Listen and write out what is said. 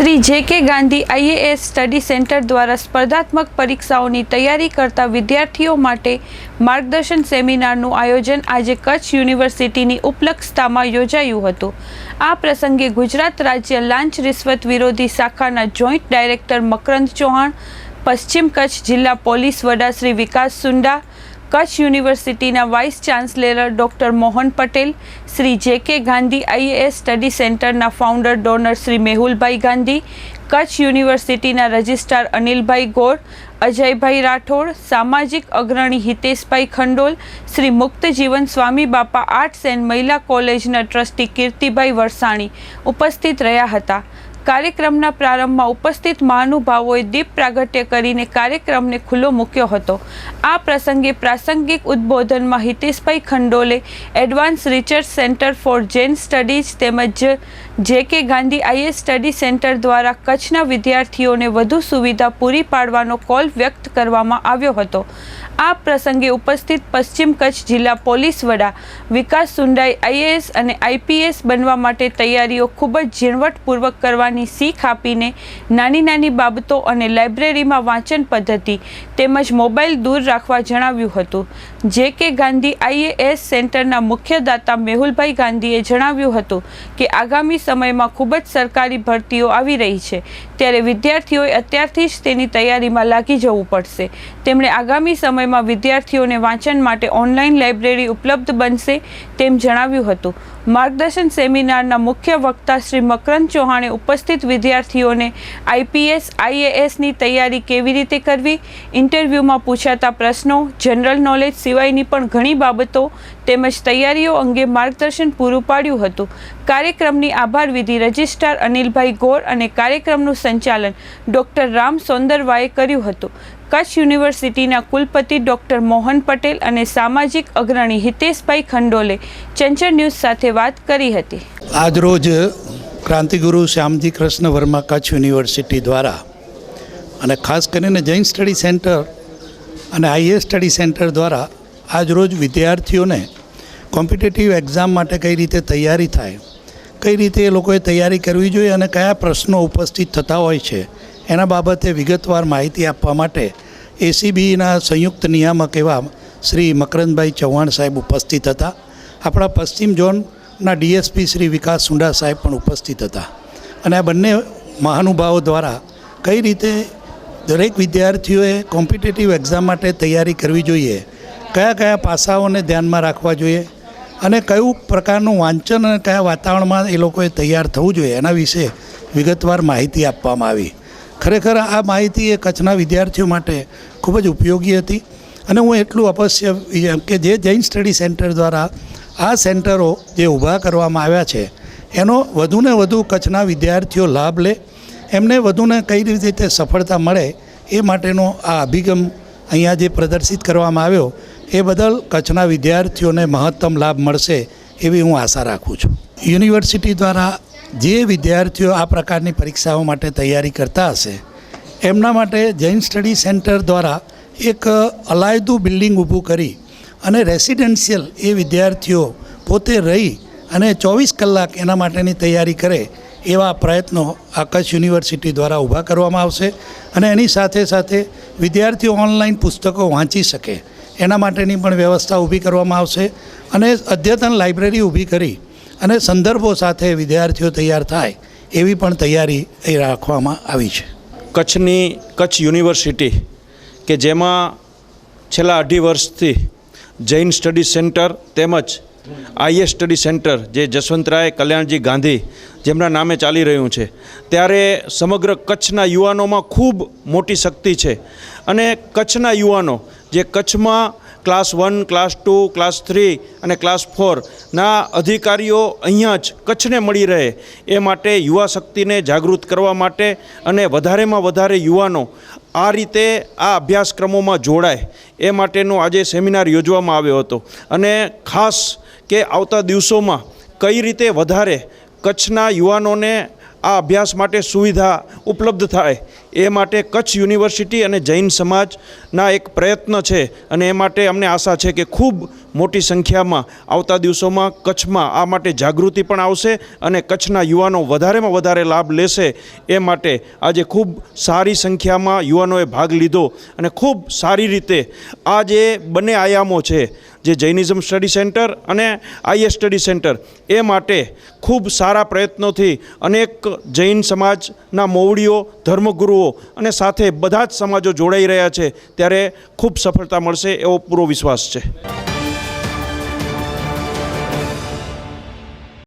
Shri J K Gandhi IAS study centre દ્વારા સ્પર્ધાત્મક પરીક્ષાઓની તૈયારી કરતા વિદ્યાર્થીઓ માટે માર્ગદર્શન સેમિનારનું આયોજન આજે કચ્છ યુનિવર્સિટીની ઉપલક્ષતામાં યોજાયું હતું. આ પ્રસંગે ગુજરાત રાજ્ય લાંચ રિશ્વત વિરોધી શાખાના જોઈન્ટ ડાયરેક્ટર મકરંદ ચૌહાણ, પશ્ચિમ કચ્છ જિલ્લા પોલીસ વડા શ્રી વિકાસ સુંડા કચ્છ યુનિવર્સિટીના vice chancellor doctor Mohan Patel, Shri J K Gandhi IAS study સેન્ટરના ફાઉન્ડર ડોનર શ્રી મેહુલભાઈ ગાંધી, કચ્છ યુનિવર્સિટીના રજિસ્ટ્રાર અનિલભાઈ ગોર, અજયભાઈ રાઠોડ, સામાજિક અગ્રણી હિતેશભાઈ ખંડોલ, શ્રી મુક્ત જીવન સ્વામી બાપા આર્ટ્સ એન્ડ મહિલા કોલેજના ટ્રસ્ટી કીર્તિભાઈ વરસાણી ઉપસ્થિત રહ્યા હતા. કાર્યક્રમના પ્રારંભમાં ઉપસ્થિત મહાનુભાવોએ દીપ પ્રાગટ્ય કરીને કાર્યક્રમને ખુલ્લો મૂક્યો હતો. આ પ્રસંગે પ્રાસંગિક ઉદ્બોધનમાં Hiteshbhai Khandole advance research centre for Jain studies તેમજ જે K Gandhi IAS study centre દ્વારા કચ્છના વિદ્યાર્થીઓને વધુ સુવિધા પૂરી પાડવાનો કોલ વ્યક્ત કરવામાં આવ્યો હતો. આ પ્રસંગે ઉપસ્થિત પશ્ચિમ કચ્છ જિલ્લા પોલીસ વડા વિકાસ સુંડાઈ આઈએએસ અને આઈપીએસ બનવા માટે તૈયારીઓ ખૂબ જ ઝીણવટપૂર્વક કરવાની શીખ આપીને નાની નાની બાબતો અને લાઇબ્રેરીમાં વાંચન પદ્ધતિ તેમજ મોબાઈલ દૂર રાખવા જણાવ્યું હતું. જે કે ગાંધી આઈએએસ સેન્ટરના મુખ્ય દાતા મેહુલભાઈ ગાંધીએ જણાવ્યું હતું કે આગામી સમયમાં ખૂબ જ સરકારી ભરતીઓ આવી રહી છે. ત્યારે વિદ્યાર્થીઓએ અત્યારથી જ તેની તૈયારીમાં લાગી જવું પડશે. તેમણે આગામી સમયમાં વિદ્યાર્થીઓને વાંચન માટે ઓનલાઈન લાઇબ્રેરી ઉપલબ્ધ બનશે તેમ જણાવ્યું હતું. માર્ગદર્શન સેમિનારના મુખ્ય વક્તા શ્રી મકરંદ ચૌહાણે ઉપસ્થિત વિદ્યાર્થીઓને આઈપીએસ, આઈએએસની તૈયારી કેવી રીતે કરવી, ઇન્ટરવ્યૂમાં પૂછાતા પ્રશ્નો, જનરલ નોલેજ સિવાયની પણ ઘણી બાબતો તેમજ તૈયારીઓ અંગે માર્ગદર્શન પૂરું પાડ્યું હતું. કાર્યક્રમની આભાર વિધિ રજિસ્ટ્રાર અનિલભાઈ ગોર અને કાર્યક્રમનું સંચાલન ડૉક્ટર રામ સોંદરવાએ કર્યું હતું. કચ્છ યુનિવર્સિટીના કુલપતિ ડૉક્ટર મોહન પટેલ અને સામાજિક અગ્રણી હિતેશભાઈ ખંડોલે ચંચળ ન્યૂઝ સાથે વાત કરી હતી. આજરોજ ક્રાંતિગુરુ શ્યામજી કૃષ્ણ વર્મા કચ્છ યુનિવર્સિટી દ્વારા અને ખાસ કરીને જૈન સ્ટડી સેન્ટર અને આઈએસ સ્ટડી સેન્ટર દ્વારા આજરોજ વિદ્યાર્થીઓને કોમ્પિટેટિવ એક્ઝામ માટે કઈ રીતે તૈયારી થાય કઈ રીતે એ લોકોએ તૈયારી કરવી જોઈએ અને કયા પ્રશ્નો ઉપસ્થિત થતા હોય છે, એના બાબતે વિગતવાર માહિતી આપવા માટે એસીબીના સંયુક્ત નિયામક એવા શ્રી મકરંદભાઈ ચૌહાણ સાહેબ ઉપસ્થિત હતા. આપણા પશ્ચિમ ઝોનના ડીએસપી શ્રી વિકાસ સુંડા સાહેબ પણ ઉપસ્થિત હતા. અને આ બંને મહાનુભાવો દ્વારા કઈ રીતે દરેક વિદ્યાર્થીઓએ કોમ્પિટેટિવ એક્ઝામ માટે તૈયારી કરવી જોઈએ કયા કયા પાસાઓને ધ્યાનમાં રાખવા જોઈએ અને કયું પ્રકારનું વાંચન અને કયા વાતાવરણમાં એ લોકોએ તૈયાર થવું જોઈએ એના વિશે વિગતવાર માહિતી આપવામાં આવી. ખરેખર આ માહિતી એ કચ્છના વિદ્યાર્થીઓ માટે ખૂબ જ ઉપયોગી હતી અને હું એટલું અપશ્ય કે જે જૈન સ્ટડી સેન્ટર દ્વારા આ સેન્ટરો જે ઊભા કરવામાં આવ્યા છે, એનો વધુને વધુ કચ્છના વિદ્યાર્થીઓ લાભ લે, એમને વધુને કઈ રીતે સફળતા મળે એ માટેનો આ અભિગમ અહીંયા જે પ્રદર્શિત કરવામાં આવ્યો એ બદલ કચ્છના વિદ્યાર્થીઓને મહત્તમ લાભ મળશે એવી હું આશા રાખું છું. યુનિવર્સિટી દ્વારા જે વિદ્યાર્થીઓ આ પ્રકારની પરીક્ષાઓ માટે તૈયારી કરતા હશે, એમના માટે જૈન સ્ટડી સેન્ટર દ્વારા એક અલાયદું બિલ્ડિંગ ઊભું કરી અને રેસિડેન્શિયલ એ વિદ્યાર્થીઓ પોતે રહી અને ચોવીસ કલાક એના માટેની તૈયારી કરે એવા પ્રયત્નો આ કચ્છ યુનિવર્સિટી દ્વારા ઊભા કરવામાં આવશે અને એની સાથે સાથે વિદ્યાર્થીઓ ઓનલાઈન પુસ્તકો વાંચી શકે એના માટેની પણ વ્યવસ્થા ઊભી કરવામાં આવશે અને અદ્યતન લાઇબ્રેરી ઊભી કરી અને સંદર્ભો સાથે વિદ્યાર્થીઓ તૈયાર થાય એવી પણ તૈયારી એ રાખવામાં આવી છે. કચ્છની કચ્છ યુનિવર્સિટી કે જેમાં છેલ્લા અઢી વર્ષથી જૈન સ્ટડી સેન્ટર તેમજ IAS study centre J Jaswantrai Kalyanji Gandhi જેમના નામે ચાલી રહ્યું છે. ત્યારે સમગ્ર કચ્છના યુવાનોમાં ખૂબ મોટી શક્તિ છે. અને કચ્છના યુવાનો જે કચ્છમાં class one, class two, class three અને ક્લાસ ફોરના અધિકારીઓ અહીંયા જ કચ્છને મળી રહે એ માટે યુવા શક્તિને જાગૃત કરવા માટે અને વધારેમાં વધારે યુવાનો આ રીતે આ અભ્યાસક્રમોમાં જોડાય એ માટેનો આજે સેમિનાર યોજવામાં આવ્યો હતો. અને ખાસ કે આવતા દિવસોમાં કઈ રીતે વધારે કચ્છના યુવાનોને આ અભ્યાસ માટે સુવિધા ઉપલબ્ધ થાય એ માટે કચ્છ યુનિવર્સિટી અને જૈન સમાજના એક પ્રયત્ન છે અને એ માટે અમને આશા છે કે ખૂબ મોટી સંખ્યામાં આવતા દિવસોમાં કચ્છમાં આ માટે જાગૃતિ પણ આવશે અને કચ્છના યુવાનો વધારેમાં વધારે લાભ લેશે એ માટે આજે ખૂબ સારી સંખ્યામાં યુવાનોએ ભાગ લીધો અને ખૂબ સારી રીતે આ જે બંને આયામો છે જે જૈનિઝમ સ્ટડી સેન્ટર અને આઈએસ સ્ટડી સેન્ટર, એ માટે ખૂબ સારા પ્રયત્નોથી અનેક જૈન સમાજના મોવડીઓ, ધર્મગુરુઓ અને સાથે બધા જ સમાજો જોડાઈ રહ્યા છે. ત્યારે ખૂબ સફળતા મળશે એવો પૂરો વિશ્વાસ છે.